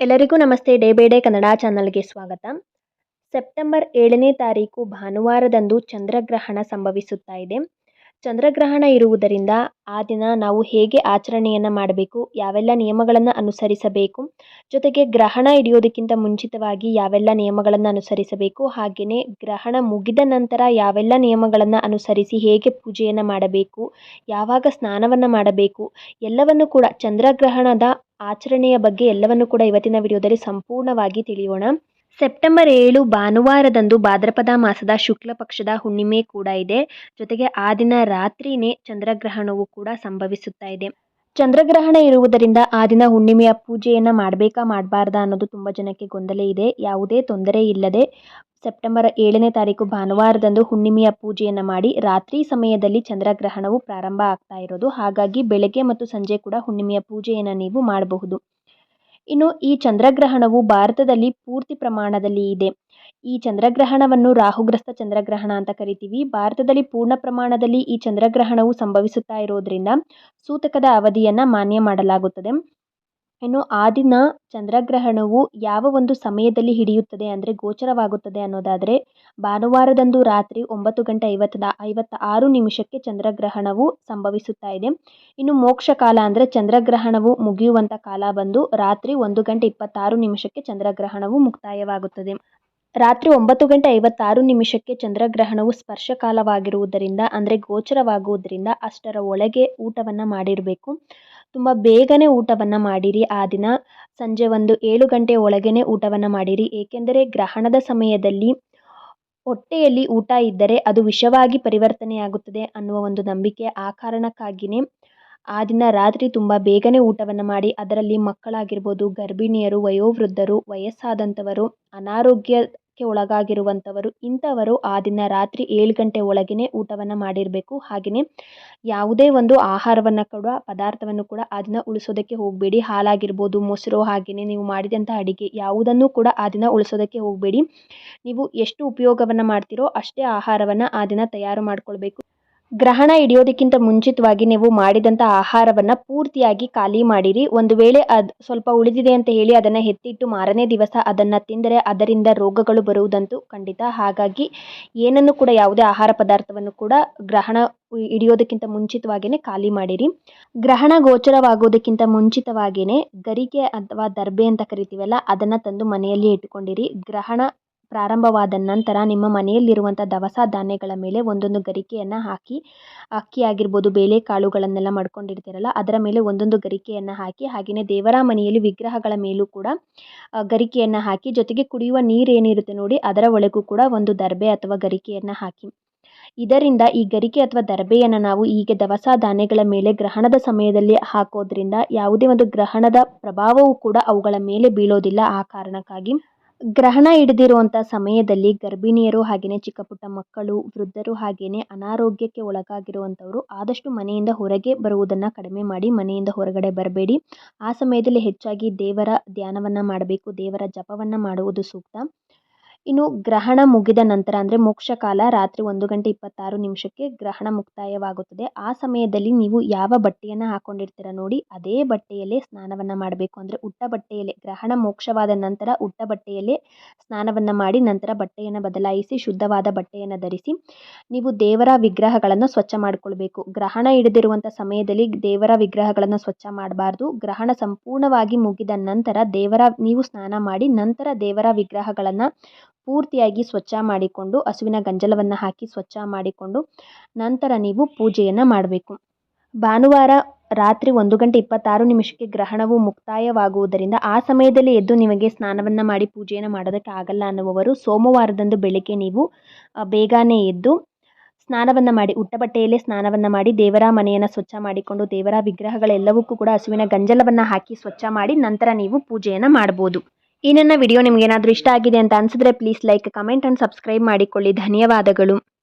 ಎಲ್ಲರಿಗೂ ನಮಸ್ತೆ. Day by day Kannada ಚಾನಲ್ಗೆ ಸ್ವಾಗತ. ಸೆಪ್ಟೆಂಬರ್ ಏಳನೇ ತಾರೀಕು ಭಾನುವಾರದಂದು ಚಂದ್ರಗ್ರಹಣ ಸಂಭವಿಸುತ್ತಾ ಇದೆ. ಚಂದ್ರಗ್ರಹಣ ಇರುವುದರಿಂದ ಆ ದಿನ ನಾವು ಹೇಗೆ ಆಚರಣೆಯನ್ನು ಮಾಡಬೇಕು, ಯಾವೆಲ್ಲ ನಿಯಮಗಳನ್ನು ಅನುಸರಿಸಬೇಕು, ಜೊತೆಗೆ ಗ್ರಹಣ ಹಿಡಿಯೋದಕ್ಕಿಂತ ಮುಂಚಿತವಾಗಿ ಯಾವೆಲ್ಲ ನಿಯಮಗಳನ್ನು ಅನುಸರಿಸಬೇಕು ಹಾಗೆಯೇ ಗ್ರಹಣ ಮುಗಿದ ನಂತರ ಯಾವೆಲ್ಲ ನಿಯಮಗಳನ್ನು ಅನುಸರಿಸಿ ಹೇಗೆ ಪೂಜೆಯನ್ನು ಮಾಡಬೇಕು, ಯಾವಾಗ ಸ್ನಾನವನ್ನು ಮಾಡಬೇಕು, ಎಲ್ಲವನ್ನು ಕೂಡ ಚಂದ್ರಗ್ರಹಣದ ಆಚರಣೆಯ ಬಗ್ಗೆ ಎಲ್ಲವನ್ನು ಕೂಡ ಇವತ್ತಿನ ವಿಡಿಯೋದಲ್ಲಿ ಸಂಪೂರ್ಣವಾಗಿ ತಿಳಿಯೋಣ. ಸೆಪ್ಟೆಂಬರ್ ಏಳು ಭಾನುವಾರದಂದು ಭಾದ್ರಪದ ಮಾಸದ ಶುಕ್ಲ ಪಕ್ಷದ ಹುಣ್ಣಿಮೆ ಕೂಡ ಇದೆ. ಜೊತೆಗೆ ಆ ದಿನ ರಾತ್ರಿನೇ ಚಂದ್ರಗ್ರಹಣವು ಕೂಡ ಸಂಭವಿಸುತ್ತಾ ಇದೆ. ಚಂದ್ರಗ್ರಹಣ ಇರುವುದರಿಂದ ಆ ದಿನ ಹುಣ್ಣಿಮೆಯ ಪೂಜೆಯನ್ನು ಮಾಡಬೇಕಾ ಮಾಡಬಾರ್ದಾ ಅನ್ನೋದು ತುಂಬ ಜನಕ್ಕೆ ಗೊಂದಲ ಇದೆ. ಯಾವುದೇ ತೊಂದರೆ ಇಲ್ಲದೆ ಸೆಪ್ಟೆಂಬರ್ ಏಳನೇ ತಾರೀಕು ಭಾನುವಾರದಂದು ಹುಣ್ಣಿಮೆಯ ಪೂಜೆಯನ್ನು ಮಾಡಿ ರಾತ್ರಿ ಸಮಯದಲ್ಲಿ ಚಂದ್ರಗ್ರಹಣವು ಪ್ರಾರಂಭ ಆಗ್ತಾ ಇರೋದು. ಹಾಗಾಗಿ ಬೆಳಗ್ಗೆ ಮತ್ತು ಸಂಜೆ ಕೂಡ ಹುಣ್ಣಿಮೆಯ ಪೂಜೆಯನ್ನು ನೀವು ಮಾಡಬಹುದು. ಇನ್ನು ಈ ಚಂದ್ರಗ್ರಹಣವು ಭಾರತದಲ್ಲಿ ಪೂರ್ತಿ ಪ್ರಮಾಣದಲ್ಲಿ ಇದೆ. ಈ ಚಂದ್ರಗ್ರಹಣವನ್ನು ರಾಹುಗ್ರಸ್ತ ಚಂದ್ರಗ್ರಹಣ ಅಂತ ಕರಿತೀವಿ. ಭಾರತದಲ್ಲಿ ಪೂರ್ಣ ಪ್ರಮಾಣದಲ್ಲಿ ಈ ಚಂದ್ರಗ್ರಹಣವು ಸಂಭವಿಸುತ್ತಾ ಇರೋದ್ರಿಂದ ಸೂತಕದ ಅವಧಿಯನ್ನು ಮಾನ್ಯ ಮಾಡಲಾಗುತ್ತದೆ. ಇನ್ನು ಆ ದಿನ ಚಂದ್ರಗ್ರಹಣವು ಯಾವ ಒಂದು ಸಮಯದಲ್ಲಿ ಹಿಡಿಯುತ್ತದೆ ಅಂದರೆ ಗೋಚರವಾಗುತ್ತದೆ ಅನ್ನೋದಾದರೆ ಭಾನುವಾರದಂದು ರಾತ್ರಿ ಒಂಬತ್ತು ಗಂಟೆ ಐವತ್ತ ಐವತ್ತ ಆರು ನಿಮಿಷಕ್ಕೆ ಚಂದ್ರಗ್ರಹಣವು ಸಂಭವಿಸುತ್ತಾ ಇದೆ. ಇನ್ನು ಮೋಕ್ಷ ಕಾಲ ಅಂದರೆ ಚಂದ್ರಗ್ರಹಣವು ಮುಗಿಯುವಂಥ ಕಾಲ ಬಂದು ರಾತ್ರಿ ಒಂದು ಗಂಟೆ ಇಪ್ಪತ್ತಾರು ನಿಮಿಷಕ್ಕೆ ಚಂದ್ರಗ್ರಹಣವು ಮುಕ್ತಾಯವಾಗುತ್ತದೆ. ರಾತ್ರಿ ಒಂಬತ್ತು ಗಂಟೆ ಐವತ್ತಾರು ನಿಮಿಷಕ್ಕೆ ಚಂದ್ರಗ್ರಹಣವು ಸ್ಪರ್ಶ ಕಾಲವಾಗಿರುವುದರಿಂದ ಅಂದರೆ ಗೋಚರವಾಗುವುದರಿಂದ ಅಷ್ಟರ ಒಳಗೆ ಊಟವನ್ನು ಮಾಡಿರಬೇಕು. ತುಂಬ ಬೇಗನೆ ಊಟವನ್ನು ಮಾಡಿರಿ. ಆ ದಿನ ಸಂಜೆ ಒಂದು ಏಳು ಗಂಟೆ ಒಳಗೇ ಊಟವನ್ನು ಮಾಡಿರಿ. ಏಕೆಂದರೆ ಗ್ರಹಣದ ಸಮಯದಲ್ಲಿ ಹೊಟ್ಟೆಯಲ್ಲಿ ಊಟ ಇದ್ದರೆ ಅದು ವಿಷವಾಗಿ ಪರಿವರ್ತನೆಯಾಗುತ್ತದೆ ಅನ್ನುವ ಒಂದು ನಂಬಿಕೆ ಆ ಕಾರಣಕ್ಕಾಗಿಯೇ ಆ ದಿನ ರಾತ್ರಿ ತುಂಬ ಬೇಗನೆ ಊಟವನ್ನು ಮಾಡಿ. ಅದರಲ್ಲಿ ಮಕ್ಕಳಾಗಿರ್ಬೋದು, ಗರ್ಭಿಣಿಯರು, ವಯೋವೃದ್ಧರು, ವಯಸ್ಸಾದಂಥವರು ಅನಾರೋಗ್ಯಕ್ಕೆ ಒಳಗಾಗಿರುವಂಥವರು ಇಂಥವರು ಆ ದಿನ ರಾತ್ರಿ ಏಳು ಗಂಟೆ ಒಳಗೇ ಊಟವನ್ನು ಮಾಡಿರಬೇಕು. ಹಾಗೆಯೇ ಯಾವುದೇ ಒಂದು ಆಹಾರವನ್ನು ಕೂಡ, ಪದಾರ್ಥವನ್ನು ಕೂಡ ಆ ದಿನ ಉಳಿಸೋದಕ್ಕೆ ಹೋಗಬೇಡಿ. ಹಾಲಾಗಿರ್ಬೋದು ಮೊಸರು ಹಾಗೆಯೇ ನೀವು ಮಾಡಿದಂಥ ಅಡಿಗೆ ಯಾವುದನ್ನು ಕೂಡ ಆ ದಿನ ಉಳಿಸೋದಕ್ಕೆ ಹೋಗಬೇಡಿ. ನೀವು ಎಷ್ಟು ಉಪಯೋಗವನ್ನು ಮಾಡ್ತೀರೋ ಅಷ್ಟೇ ಆಹಾರವನ್ನು ಆ ದಿನ ತಯಾರು ಮಾಡಿಕೊಳ್ಬೇಕು. ಗ್ರಹಣ ಹಿಡಿಯೋದಕ್ಕಿಂತ ಮುಂಚಿತವಾಗಿ ನೀವು ಮಾಡಿದಂಥ ಆಹಾರವನ್ನು ಪೂರ್ತಿಯಾಗಿ ಖಾಲಿ ಮಾಡಿರಿ. ಒಂದು ವೇಳೆ ಅದು ಸ್ವಲ್ಪ ಉಳಿದಿದೆ ಅಂತ ಹೇಳಿ ಅದನ್ನು ಎತ್ತಿಟ್ಟು ಮಾರನೇ ದಿವಸ ಅದನ್ನು ತಿಂದರೆ ಅದರಿಂದ ರೋಗಗಳು ಬರುವುದಂತೂ ಖಂಡಿತ. ಹಾಗಾಗಿ ಏನನ್ನು ಕೂಡ ಯಾವುದೇ ಆಹಾರ ಪದಾರ್ಥವನ್ನು ಕೂಡ ಗ್ರಹಣ ಹಿಡಿಯೋದಕ್ಕಿಂತ ಮುಂಚಿತವಾಗಿಯೇ ಖಾಲಿ ಮಾಡಿರಿ. ಗ್ರಹಣ ಗೋಚರವಾಗೋದಕ್ಕಿಂತ ಮುಂಚಿತವಾಗಿಯೇ ಗರಿಕೆ ಅಥವಾ ದರ್ಬೆ ಅಂತ ಕರಿತೀವಲ್ಲ, ಅದನ್ನು ತಂದು ಮನೆಯಲ್ಲಿ ಇಟ್ಟುಕೊಂಡಿರಿ. ಗ್ರಹಣ ಪ್ರಾರಂಭವಾದ ನಂತರ ನಿಮ್ಮ ಮನೆಯಲ್ಲಿರುವಂಥ ದವಸ ಧಾನ್ಯಗಳ ಮೇಲೆ ಒಂದೊಂದು ಗರಿಕೆಯನ್ನು ಹಾಕಿ, ಅಕ್ಕಿ ಆಗಿರ್ಬೋದು ಬೇಳೆ ಕಾಳುಗಳನ್ನೆಲ್ಲ ಮಾಡ್ಕೊಂಡಿರ್ತೀರಲ್ಲ, ಅದರ ಮೇಲೆ ಒಂದೊಂದು ಗರಿಕೆಯನ್ನು ಹಾಕಿ, ಹಾಗೆಯೇ ದೇವರ ಮನೆಯಲ್ಲಿ ವಿಗ್ರಹಗಳ ಮೇಲೂ ಕೂಡ ಗರಿಕೆಯನ್ನು ಹಾಕಿ, ಜೊತೆಗೆ ಕುಡಿಯುವ ನೀರು ಏನಿರುತ್ತೆ ನೋಡಿ, ಅದರ ಒಳಗೂ ಕೂಡ ಒಂದು ದರ್ಬೆ ಅಥವಾ ಗರಿಕೆಯನ್ನು ಹಾಕಿ. ಇದರಿಂದ ಈ ಗರಿಕೆ ಅಥವಾ ದರ್ಬೆಯನ್ನು ನಾವು ಈಗ ದವಸ ಧಾನ್ಯಗಳ ಮೇಲೆ ಗ್ರಹಣದ ಸಮಯದಲ್ಲಿ ಹಾಕೋದ್ರಿಂದ ಯಾವುದೇ ಒಂದು ಗ್ರಹಣದ ಪ್ರಭಾವವು ಕೂಡ ಅವುಗಳ ಮೇಲೆ ಬೀಳೋದಿಲ್ಲ ಆ ಕಾರಣಕ್ಕಾಗಿ. ಗ್ರಹಣ ಹಿಡಿದಿರುವಂಥ ಸಮಯದಲ್ಲಿ ಗರ್ಭಿಣಿಯರು ಹಾಗೆಯೇ ಚಿಕ್ಕ ಪುಟ್ಟ ಮಕ್ಕಳು, ವೃದ್ಧರು ಹಾಗೆಯೇ ಅನಾರೋಗ್ಯಕ್ಕೆ ಒಳಗಾಗಿರುವಂಥವರು ಆದಷ್ಟು ಮನೆಯಿಂದ ಹೊರಗೆ ಬರುವುದನ್ನು ಕಡಿಮೆ ಮಾಡಿ ಮನೆಯಿಂದ ಹೊರಗಡೆ ಬರಬೇಡಿ. ಆ ಸಮಯದಲ್ಲಿ ಹೆಚ್ಚಾಗಿ ದೇವರ ಧ್ಯಾನವನ್ನು ಮಾಡಬೇಕು, ದೇವರ ಜಪವನ್ನು ಮಾಡುವುದು ಸೂಕ್ತ. ಇನ್ನು ಗ್ರಹಣ ಮುಗಿದ ನಂತರ ಅಂದರೆ ಮೋಕ್ಷ ಕಾಲ ರಾತ್ರಿ ಒಂದು ಗಂಟೆ ಇಪ್ಪತ್ತಾರು ನಿಮಿಷಕ್ಕೆ ಗ್ರಹಣ ಮುಕ್ತಾಯವಾಗುತ್ತದೆ. ಆ ಸಮಯದಲ್ಲಿ ನೀವು ಯಾವ ಬಟ್ಟೆಯನ್ನು ಹಾಕೊಂಡಿರ್ತೀರ ನೋಡಿ, ಅದೇ ಬಟ್ಟೆಯಲ್ಲೇ ಸ್ನಾನವನ್ನು ಮಾಡಬೇಕು. ಅಂದರೆ ಉಟ್ಟ ಬಟ್ಟೆಯಲ್ಲೇ, ಗ್ರಹಣ ಮೋಕ್ಷವಾದ ನಂತರ ಉಟ್ಟ ಬಟ್ಟೆಯಲ್ಲೇ ಸ್ನಾನವನ್ನು ಮಾಡಿ ನಂತರ ಬಟ್ಟೆಯನ್ನು ಬದಲಾಯಿಸಿ ಶುದ್ಧವಾದ ಬಟ್ಟೆಯನ್ನು ಧರಿಸಿ ನೀವು ದೇವರ ವಿಗ್ರಹಗಳನ್ನು ಸ್ವಚ್ಛ ಮಾಡಿಕೊಳ್ಬೇಕು. ಗ್ರಹಣ ಹಿಡಿದಿರುವಂಥ ಸಮಯದಲ್ಲಿ ದೇವರ ವಿಗ್ರಹಗಳನ್ನು ಸ್ವಚ್ಛ ಮಾಡಬಾರ್ದು. ಗ್ರಹಣ ಸಂಪೂರ್ಣವಾಗಿ ಮುಗಿದ ನಂತರ ದೇವರ, ನೀವು ಸ್ನಾನ ಮಾಡಿ ನಂತರ ದೇವರ ವಿಗ್ರಹಗಳನ್ನು ಪೂರ್ತಿಯಾಗಿ ಸ್ವಚ್ಛ ಮಾಡಿಕೊಂಡು, ಹಸುವಿನ ಗಂಜಲವನ್ನು ಹಾಕಿ ಸ್ವಚ್ಛ ಮಾಡಿಕೊಂಡು ನಂತರ ನೀವು ಪೂಜೆಯನ್ನು ಮಾಡಬೇಕು. ಭಾನುವಾರ ರಾತ್ರಿ ಒಂದು ಗಂಟೆ ಇಪ್ಪತ್ತಾರು ನಿಮಿಷಕ್ಕೆ ಗ್ರಹಣವು ಮುಕ್ತಾಯವಾಗುವುದರಿಂದ ಆ ಸಮಯದಲ್ಲಿ ಎದ್ದು ನಿಮಗೆ ಸ್ನಾನವನ್ನು ಮಾಡಿ ಪೂಜೆಯನ್ನು ಮಾಡೋದಕ್ಕೆ ಆಗಲ್ಲ ಅನ್ನುವವರು ಸೋಮವಾರದಂದು ಬೆಳಿಗ್ಗೆ ನೀವು ಬೇಗನೆ ಎದ್ದು ಸ್ನಾನವನ್ನು ಮಾಡಿ ಉಟ್ಟ ಬಟ್ಟೆಯಲ್ಲೇ ಸ್ನಾನವನ್ನು ಮಾಡಿ, ದೇವರ ಮನೆಯನ್ನು ಸ್ವಚ್ಛ ಮಾಡಿಕೊಂಡು, ದೇವರ ವಿಗ್ರಹಗಳೆಲ್ಲವಕ್ಕೂ ಕೂಡ ಹಸುವಿನ ಗಂಜಲವನ್ನು ಹಾಕಿ ಸ್ವಚ್ಛ ಮಾಡಿ ನಂತರ ನೀವು ಪೂಜೆಯನ್ನು ಮಾಡ್ಬೋದು. ಈ ನನ್ನ ವಿಡಿಯೋ ನಿಮಗೇನಾದರೂ ಇಷ್ಟ ಆಗಿದೆ ಅಂತ ಅನಿಸಿದ್ರೆ please like comment and subscribe ಮಾಡಿಕೊಳ್ಳಿ. ಧನ್ಯವಾದಗಳು.